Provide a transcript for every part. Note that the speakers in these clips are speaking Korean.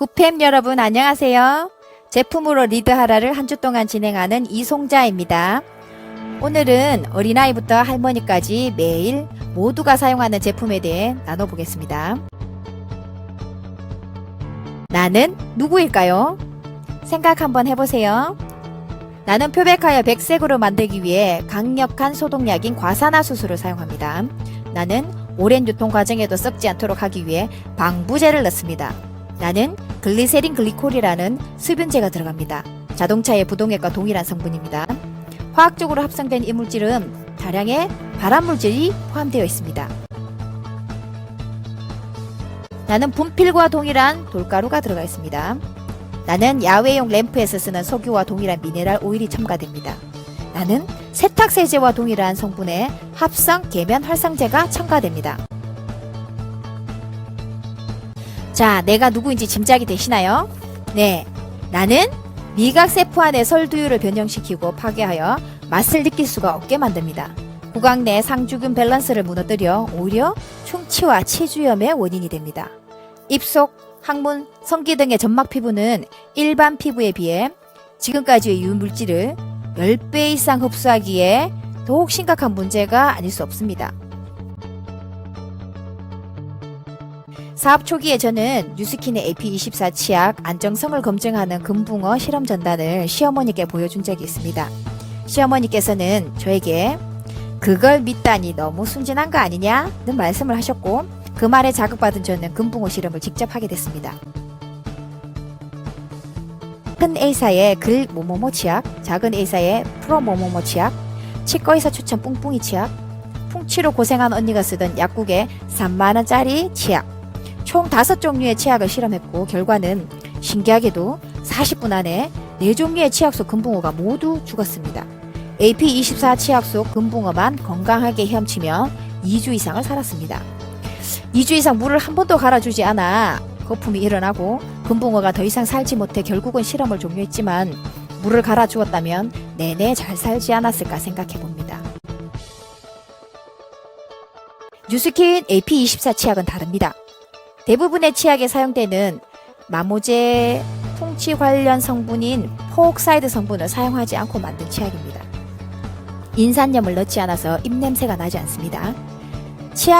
구팸 여러분 안녕하세요. 제품으로 리드하라를 한 주 동안 진행하는 이송자입니다. 오늘은 어린아이부터 할머니까지 매일 모두가 사용하는 제품에 대해 나눠보겠습니다. 나는 누구일까요? 생각 한번 해보세요. 나는 표백하여 백색으로 만들기 위해 강력한 소독약인 과산화수소를 사용합니다. 나는 오랜 유통 과정에도 썩지 않도록 하기 위해 방부제를 넣습니다. 나는 글리세린 글리콜이라는 수분제가 들어갑니다. 자동차의 부동액과 동일한 성분입니다. 화학적으로 합성된 이 물질은 다량의 발암물질이 포함되어 있습니다. 나는 분필과 동일한 돌가루가 들어가 있습니다. 나는 야외용 램프에서 쓰는 석유와 동일한 미네랄 오일이 첨가됩니다. 나는 세탁세제와 동일한 성분의 합성 계면 활성제가 첨가됩니다. 자, 내가 누구인지 짐작이 되시나요? 네. 나는 미각세포 안의 설두유를 변형시키고 파괴하여 맛을 느낄 수가 없게 만듭니다. 구강 내 상주균 밸런스를 무너뜨려 오히려 충치와 치주염의 원인이 됩니다. 입속, 항문, 성기 등의 점막 피부는 일반 피부에 비해 지금까지의 유물질을 10배 이상 흡수하기에 더욱 심각한 문제가 아닐 수 없습니다. 사업 초기에 저는 뉴스킨의 AP24 치약 안정성을 검증하는 금붕어 실험 전단을 시어머니께 보여준 적이 있습니다. 시어머니께서는 저에게 그걸 믿다니 너무 순진한 거 아니냐는 말씀을 하셨고 그 말에 자극받은 저는 금붕어 실험을 직접 하게 됐습니다. 큰 A사의 글 모모모 치약, 작은 A사의 프로 모모모 치약, 치과의사 추천 뿡뿡이 치약, 풍치로 고생한 언니가 쓰던 약국의 3만원짜리 치약, 총 5종류의 치약을 실험했고 결과는 신기하게도 40분 안에 4종류의 치약 속 금붕어가 모두 죽었습니다. AP24 치약 속 금붕어만 건강하게 헤엄치며 2주 이상을 살았습니다. 2주 이상 물을 한 번도 갈아주지 않아 거품이 일어나고 금붕어가 더 이상 살지 못해 결국은 실험을 종료했지만 물을 갈아 주었다면 내내 잘 살지 않았을까 생각해 봅니다. 뉴스킨 AP24 치약은 다릅니다. 대부분의 치약에 사용되는 마모제 풍치 관련 성분인 포옥사이드 성분을 사용하지 않고 만든 치약입니다. 인산염을 넣지 않아서 입냄새가 나지 않습니다.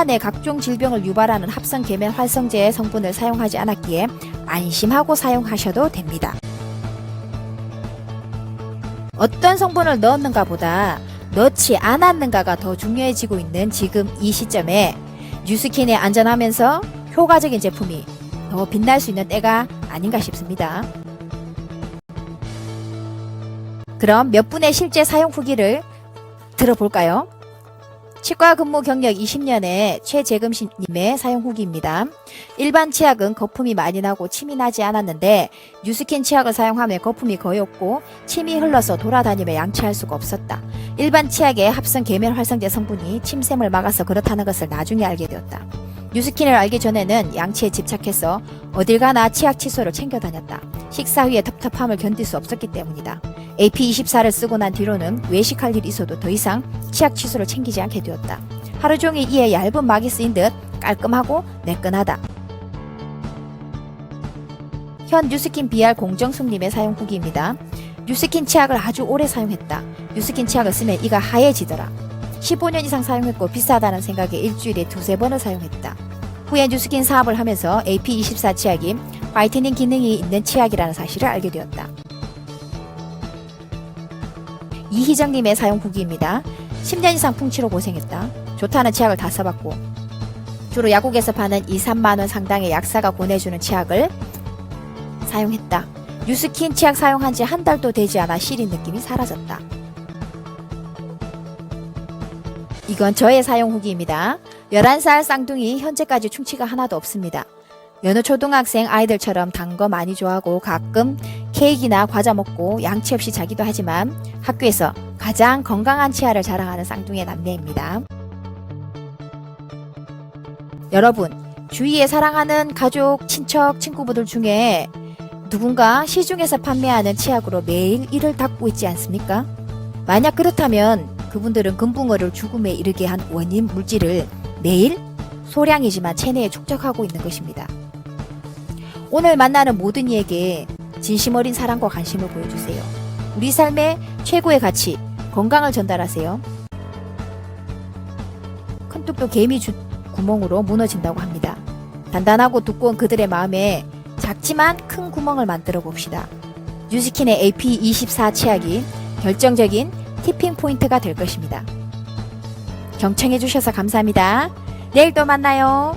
내 각종 질병을 유발하는 합성 계면 활성제의 성분을 사용하지 않았기에 안심하고 사용하셔도 됩니다. 어떤 성분을 넣었는가 보다 넣지 않았는가가 더 중요해지고 있는 지금 이 시점에 뉴스킨의 안전하면서 효과적인 제품이 더 빛날 수 있는 때가 아닌가 싶습니다. 그럼 몇 분의 실제 사용 후기를 들어볼까요? 치과 근무 경력 20년의 최재금님의 사용 후기입니다. 일반 치약은 거품이 많이 나고 침이 나지 않았는데 뉴스킨 치약을 사용하며 거품이 거의 없고 침이 흘러서 돌아다니며 양치할 수가 없었다. 일반 치약의 합성 계면 활성제 성분이 침샘을 막아서 그렇다는 것을 나중에 알게 되었다. 뉴스킨을 알기 전에는 양치에 집착해서 어딜 가나 치약 칫솔을 챙겨 다녔다. 식사 후에 텁텁함을 견딜 수 없었기 때문이다. AP24를 쓰고 난 뒤로는 외식할 일이 있어도 더 이상 치약 칫솔을 챙기지 않게 되었다. 하루 종일 이에 얇은 막이 쓰인 듯 깔끔하고 매끈하다. 현 뉴스킨 BR 공정숙님의 사용 후기입니다. 뉴스킨 치약을 아주 오래 사용했다. 뉴스킨 치약을 쓰면 이가 하얘지더라. 15년 이상 사용했고 비싸다는 생각에 일주일에 두세 번을 사용했다. 후에 뉴스킨 사업을 하면서 AP24 치약이 화이트닝 기능이 있는 치약이라는 사실을 알게 되었다. 이희정님의 사용 후기입니다. 10년 이상 풍치로 고생했다. 좋다는 치약을 다 써봤고 주로 약국에서 파는 2, 3만원 상당의 약사가 권해주는 치약을 사용했다. 뉴스킨 치약 사용한 지 한 달도 되지 않아 시린 느낌이 사라졌다. 이건 저의 사용 후기입니다. 11살 쌍둥이 현재까지 충치가 하나도 없습니다. 여느 초등학생 아이들처럼 단 거 많이 좋아하고 가끔 케이크나 과자 먹고 양치 없이 자기도 하지만 학교에서 가장 건강한 치아를 자랑하는 쌍둥이 남매입니다. 여러분, 주위에 사랑하는 가족, 친척, 친구분들 중에 누군가 시중에서 판매하는 치약으로 매일 이를 닦고 있지 않습니까? 만약 그렇다면 그분들은 금붕어를 죽음에 이르게 한 원인 물질을 매일 소량이지만 체내에 축적하고 있는 것입니다. 오늘 만나는 모든 이에게 진심 어린 사랑과 관심을 보여주세요. 우리 삶의 최고의 가치, 건강을 전달하세요. 큰 뚝도 개미 주, 구멍으로 무너진다고 합니다. 단단하고 두꺼운 그들의 마음에 작지만 큰 구멍을 만들어 봅시다. 뉴스킨의 AP24 치약이 결정적인 티핑 포인트가 될 것입니다. 경청해 주셔서 감사합니다. 내일 또 만나요.